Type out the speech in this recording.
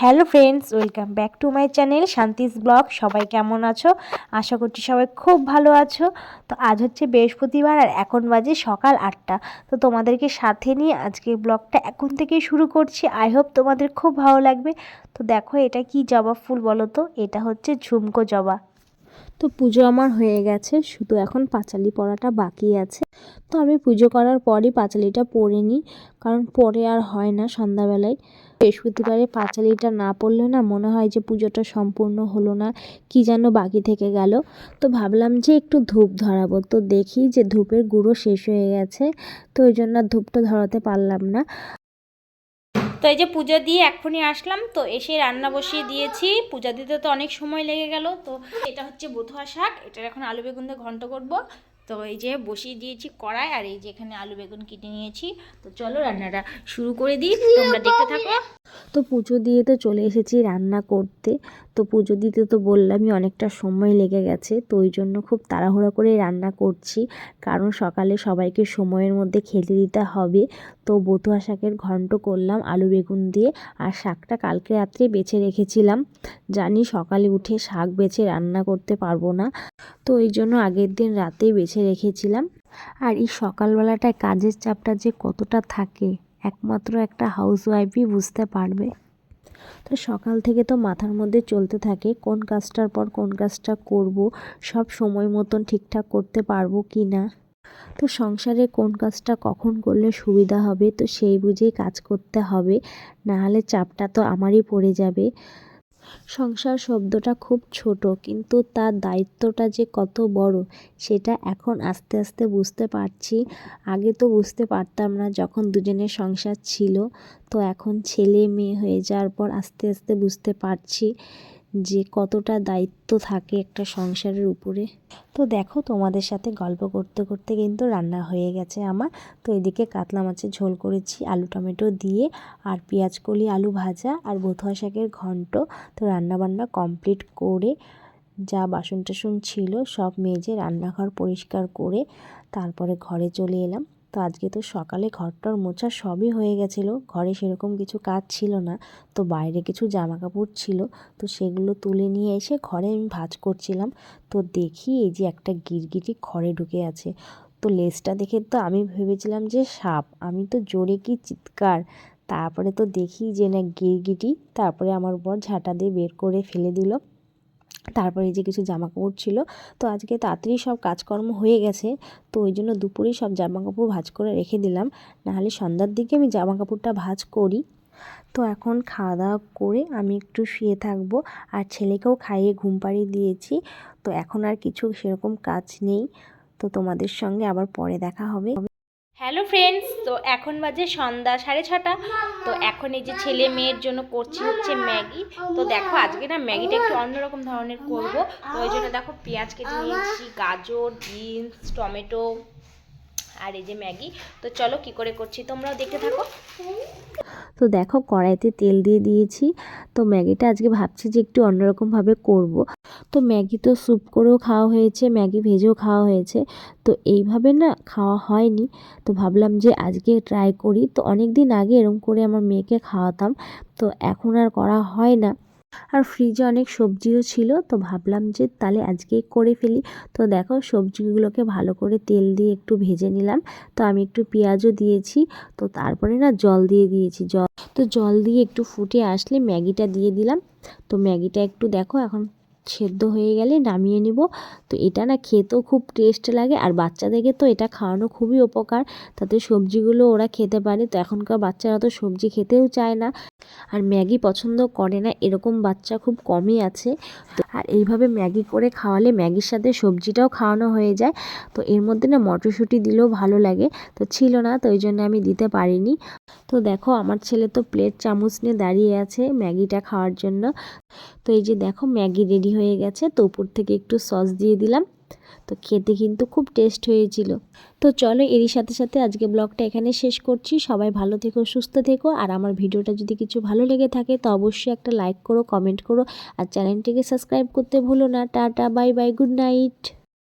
Hello friends, welcome back to my channel Shanti's blog. সবাই কেমন আছো? আশা করছি সবাই খুব ভালো আছো। তো আজ হচ্ছে বৃহস্পতিবার আর এখন বাজে সকাল আটটা। তো তোমাদেরকে সাথে নিয়ে আজকে ব্লগটা এখন থেকে শুরু করছি। আই হোপ তোমাদের খুব ভালো লাগবে। তো দেখো এটা কি জবা ফুল বলো তো? এটা হচ্ছে ঝুমকো জবা। তো পুজো আমার হয়ে গেছে, শুধু এখন পাঁচালি পড়াটা বাকি আছে। তো আমি পুজো করার পরই পাঁচালিটা পড়ে নিই, কারণ পরে আর হয় না সন্ধ্যাবেলায়। বৃহস্পতিবারে পাঁচালিটা না পড়লে না মনে হয় যে পুজোটা সম্পূর্ণ হলো না, কি যেন বাকি থেকে গেল। তো ভাবলাম যে একটু ধূপ ধরাবো, তো দেখি যে ধূপের গুঁড়ো শেষ হয়ে গেছে, তো ওই জন্য ধূপটা ধরাতে পারলাম না। তো এই যে পুজো দিয়ে এক্ষুনি আসলাম, তো এসে রান্না বসিয়ে দিয়েছি। পূজা দিতে তো অনেক সময় লেগে গেল, তো এটা হচ্ছে বথুয়া শাক। এটার এখন আলু বেগুন দিয়ে ঘন্ট করব। তো এই যে বসিয়ে দিয়েছি কড়াই, আর এই যে এখানে আলু বেগুন কেটে নিয়েছি। তো চলো রান্নাটা শুরু করে দিই, তোমরা দেখতে থাকো। তো পুজো দিয়ে তো চলে এসেছি রান্না করতে। তো পুজো দিতে তো বললামই, অনেকটা সময় লেগে গেছে, তো ওই জন্য খুব তাড়াহুড়া করে রান্না করছি। কারণ সকালে সবাইকে সময়ের মধ্যে খেতে দিতে হবে। তো বতুয়া শাকের ঘন্ট করলাম, আলু বেগুন দিয়ে, আর শাকটা কালকে রাত্রে বেছে রেখেছিলাম। জানি সকালে উঠে শাক বেছে রান্না করতে পারব না, তো ওই জন্য আগের দিন রাতেই বেছে রেখেছিলাম। আর এই সকালবেলাটায় কাজের চাপটা যে কতটা থাকে একমাত্র একটা হাউসওয়াইফই বুঝতে পারবে। তো সকাল থেকে তো মাথার মধ্যে চলতে থাকে, কোন কাজটার পর কোন কাজটা করব, সব সময় মতন ঠিকঠাক করতে পারব কি না? তো সংসারে কোন কাজটা কখন করলে সুবিধা হবে, তো সেই বুঝেই কাজ করতে হবে না হলে চাপটা তো আমারই পড়ে যাবে। সংসার শব্দটা খুব ছোট, কিন্তু তার দায়িত্বটা যে কত বড়, সেটা এখন আস্তে আস্তে বুঝতে পারছি। আগে তো বুঝতে পারতাম না যখন দুজনের সংসার ছিল, তো এখন ছেলে মেয়ে হয়ে যাওয়ার পর আস্তে আস্তে বুঝতে পারছি। যে কতটা দায়িত্ব থাকে একটা সংসারের উপরে। তো দেখো, তোমাদের সাথে গল্প করতে করতে কিন্তু রান্না হয়ে গেছে আমার। তো এদিকে কাতলা মাছের ঝোল করেছি, আলু টমেটো দিয়ে, আর পেঁয়াজ কলি, আলু ভাজা, আর বথুয়া শাকের ঘন্ট। তো রান্নাবান্না কমপ্লিট করে যা বাসন টাসন ছিল সব মেজে রান্নাঘর পরিষ্কার করে তারপরে ঘরে চলে এলাম। তো আজকে তো সকালে ঘরটর মোছা সবই হয়ে গেছিল। ঘরে সেরকম কিছু কাজ ছিল না, তো বাইরে কিছু জামা কাপড় ছিল, তো সেগুলো তুলে নিয়ে এসে ঘরে আমি ভাজ করছিলাম। তো দেখি এই যে একটা গিরগিটি ঘরে ঢুকে আছে। তো লেজটা দেখে তো আমি ভেবেছিলাম যে সাপ, আমি তো জোরে কি চিৎকার। তারপরে তো দেখি যে না গিরগিটি, তারপরে আমার বর ঝাঁটা দিয়ে বের করে ফেলে দিল। তারপরে যে কিছু জামা কাপড় ছিল, তো আজকে তাড়াতাড়ি সব কাজকর্ম হয়ে গেছে, তো ওই জন্য দুপুরেই সব জামা কাপড় ভাজ করে রেখে দিলাম। নাহলে সন্ধ্যার দিকে আমি জামা কাপড়টা ভাজ করি। তো এখন খাওয়া দাওয়া করে আমি একটু শুয়ে থাকব, আর ছেলেকেও খাইয়ে ঘুম পাড়িয়ে দিয়েছি, তো এখন আর কিছু সেরকম কাজ নেই। তো তোমাদের সঙ্গে আবার পরে দেখা হবে। হ্যালো ফ্রেন্ডস তো এখন বাজে সন্ধ্যা সাড়ে ছটা। তো এখন এই যে ছেলে মেয়ের জন্য করছি হচ্ছে ম্যাগি। তো দেখো আজকে না ম্যাগিটা একটু অন্যরকম ধরনের করব। তো ওই জন্য দেখো পেঁয়াজ কেটে নিয়েছি, গাজর, বিনস, টমেটো। আর এই যে ম্যাগি, তো চলো কি করে করছি তোমরাও দেখতে থাকো। তো দেখো কড়াইতে তেল দিয়ে দিয়েছি, তো ম্যাগিটা আজকে ভাবছি যে একটু অন্যরকমভাবে করব। তো ম্যাগি তো স্যুপ করেও খাওয়া হয়েছে, ম্যাগি ভেজেও খাওয়া হয়েছে, তো এইভাবে না খাওয়া হয়নি। তো ভাবলাম যে আজকে ট্রাই করি, তো অনেক দিন আগে এরম করে আমার মেয়েকে খাওয়াতাম, তো এখন আর করা হয় না। আর ফ্রিজে অনেক সবজিও ছিল, তো ভাবলাম যে তাহলে আজকে করে ফেলি। তো দেখো সবজিগুলোকে ভালো করে তেল দিয়ে একটু ভেজে নিলাম। তো আমি একটু পেঁয়াজও দিয়েছি, তো তারপরে না জল দিয়ে দিয়েছি, জল। তো জল দিয়ে একটু ফুটে আসলে ম্যাগিটা দিয়ে দিলাম। তো ম্যাগিটা একটু দেখো এখন সেদ্ধ হয়ে গেলে নামিয়ে নিব। তো এটা না খেতেও খুব টেস্ট লাগে আর বাচ্চাদেরকে তো এটা খাওয়ানো খুবই উপকার। তাতে সবজিগুলো ওরা খেতে পারে। তো এখনকার বাচ্চারা তো সবজি খেতেও চায় না। আর ম্যাগি পছন্দ করে না, এরকম বাচ্চা খুব কমই আছে। তো আর এইভাবে ম্যাগি করে খাওয়ালে ম্যাগির সাথে সবজিটাও খাওয়ানো হয়ে যায়। তো এর মধ্যে না মটরশুঁটি দিলেও ভালো লাগে। তো ছিল না, তো ওই জন্য আমি দিতে পারিনি। তো দেখো, আমার ছেলে তো প্লেট চামচ নিয়ে দাঁড়িয়ে আছে ম্যাগিটা খাওয়ার জন্য। তো এই যে দেখো ম্যাগি রেডি হয়ে গেছে, তো উপর থেকে একটু সস দিয়ে দিলাম। তো খেতে কিন্তু খুব টেস্ট হয়েছিল। তো চলো এরই সাথে সাথে আজকে ব্লগটা এখানে শেষ করছি। সবাই ভালো থেকো, সুস্থ থেকো। আর আমার ভিডিওটা যদি কিছু ভালো লেগে থাকে, তো অবশ্যই একটা লাইক করো, কমেন্ট করো। আর চ্যানেলটিকে সাবস্ক্রাইব করতে ভুলো না। Tata, bye bye, good night.